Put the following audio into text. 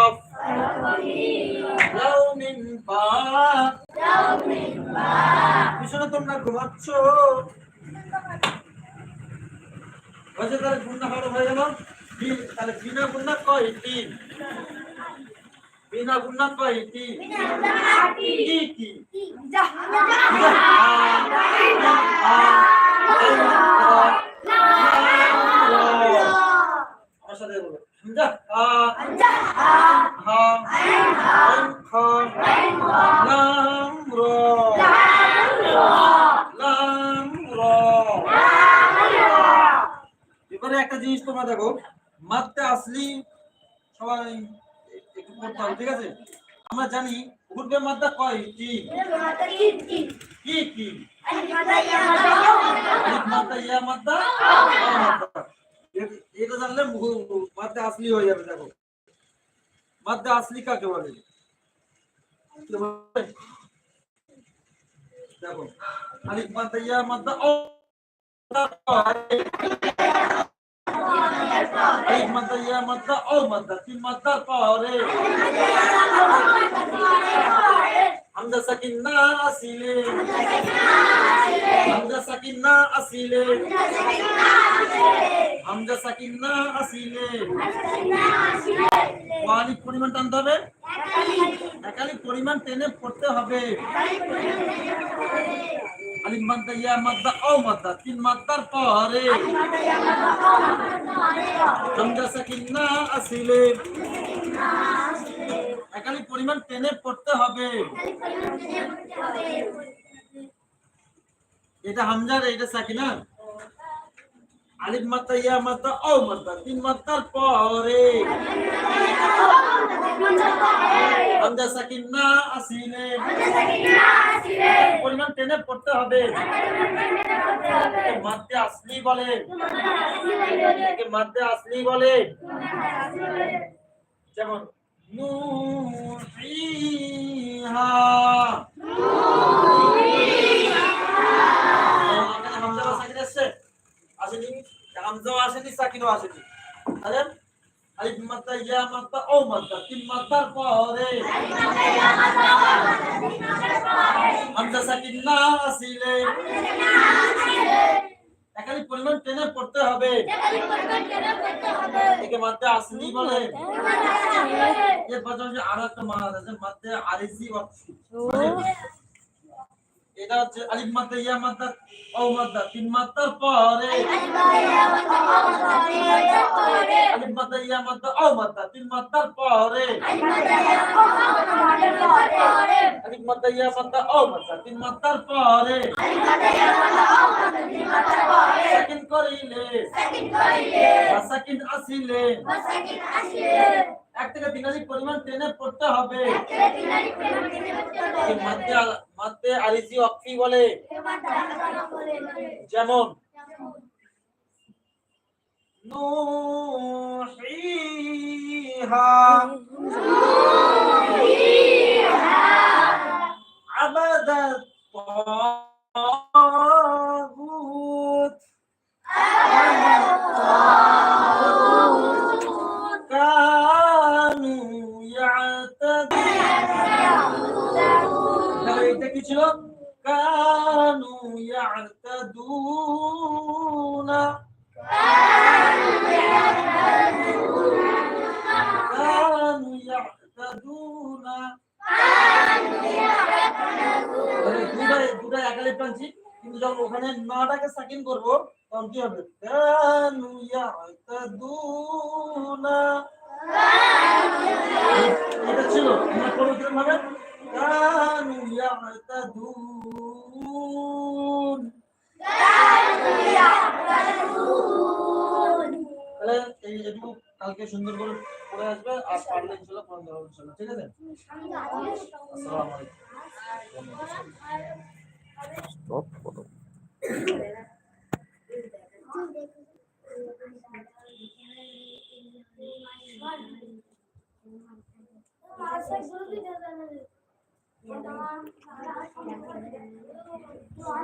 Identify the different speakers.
Speaker 1: طرف يوم باق পিছনে তোমরা ঘুমাচ্ছ। হয়েছে তাহলে গুণা হল হয়ে গেল তিন তাহলে বিনা গুণা কয় বিনা গুণা কয় এবারে একটা জিনিস তোমরা দেখো। মাত্রা আসলি সবাই একটু পড়তে হবে ঠিক আছে? আমরা জানি পূর্বে মাত্রা কয়টি কি? কি আলিফ মাত্রা ইয়া মাত্রা এটা জানলে মু- মাত্রা আসলি হয়ে যাবে দেখো মাত্রা আসলি কাকে বলে কে বলে? দেখো আলিফ মাত্রা ইয়া মাত্রা ও আলিফ মাত্রা ইয়া মাত্রা ও মাত্রা তিন মাত্রা পরে হামজা সাকিন না আসিলে হামজা সাকিন না আসিলে হামজা সাকিন না আসিলে ওয়ালিফ পরিমাণ টানতে হবে। একালি পরিমাণ টেনে পড়তে হবে। আলিফ মাদ্দা ইয়া মাদ্দা ও মাদ্দা, তিন মাদ্দার পরে। হামজা সাকিন না আসিলে। একালি পরিমাণ টেনে পড়তে হবে। এটা হামজার, এটা সাকিনা আলিফ মাত্রা, ইয়া মাত্রা, ও মাত্রা, তিন মাত্রার পরে। হামজা না আসিলে। পরিমাণ টেনে পড়তে হবে। মাদ্দে আসলি বলে। মাদ্দে আসলি বলে। যেমন নুহিহা এখানে হামজাও আসেনি সাকিনও আসেনি তাহলে আলিফ মাত্রা ইয়া মাত্রা ও মাত্রা তিন মাত্রার পরে হামজা সাকিন না আসিলে এখানে পরিমাণ টেনে পড়তে হবে একে মাত্রা আসলি বলে এর পাশাপাশি আরও একটা মান আছে মাত্রা আরিসি ওয়াকফি এটা হচ্ছে আলিফ মাত্রা ইয়া মাত্রা ও মাত্রা তিন মাত্রার পরে। আলিফ মাত্রা ইয়া মাত্রা ও মাত্রা তিন মাত্রার পরে। আলিফ মাত্রা ইয়া মাত্রা ও মাত্রা তিন মাত্রার পরে। সেকেন্ড করিলে। বা সেকেন্ড আসিলে। এক থেকে তিন পরিমাণ টেনে পড়তে হবে। এই মাধ্যে মাধ্যে আলিসি অক্ফি বলে যেমন নুহিহা عبدت طاغوت كانوا يعتدون এটা কি ছিল কানু ইয়াতাদুনা। কানু ইয়াতাদুনা। দুটাই দুটাই একালে টানছি, কিন্তু যখন ওখানে নটাকে সাকিন করব, তখন কি হবে? কানু ইয়াতাদুনা। এটা ছিল কীরকম يهتدون كانوا يهتدون একটু কালকে সুন্দর করে পড়ে আসবে, আর পারলে ইনশাআল্লাহ পড়ান দেওয়া ইনশাআল্লাহ ঠিক আছে? আসসালামু আলাইকুম।
Speaker 2: Sandal anak.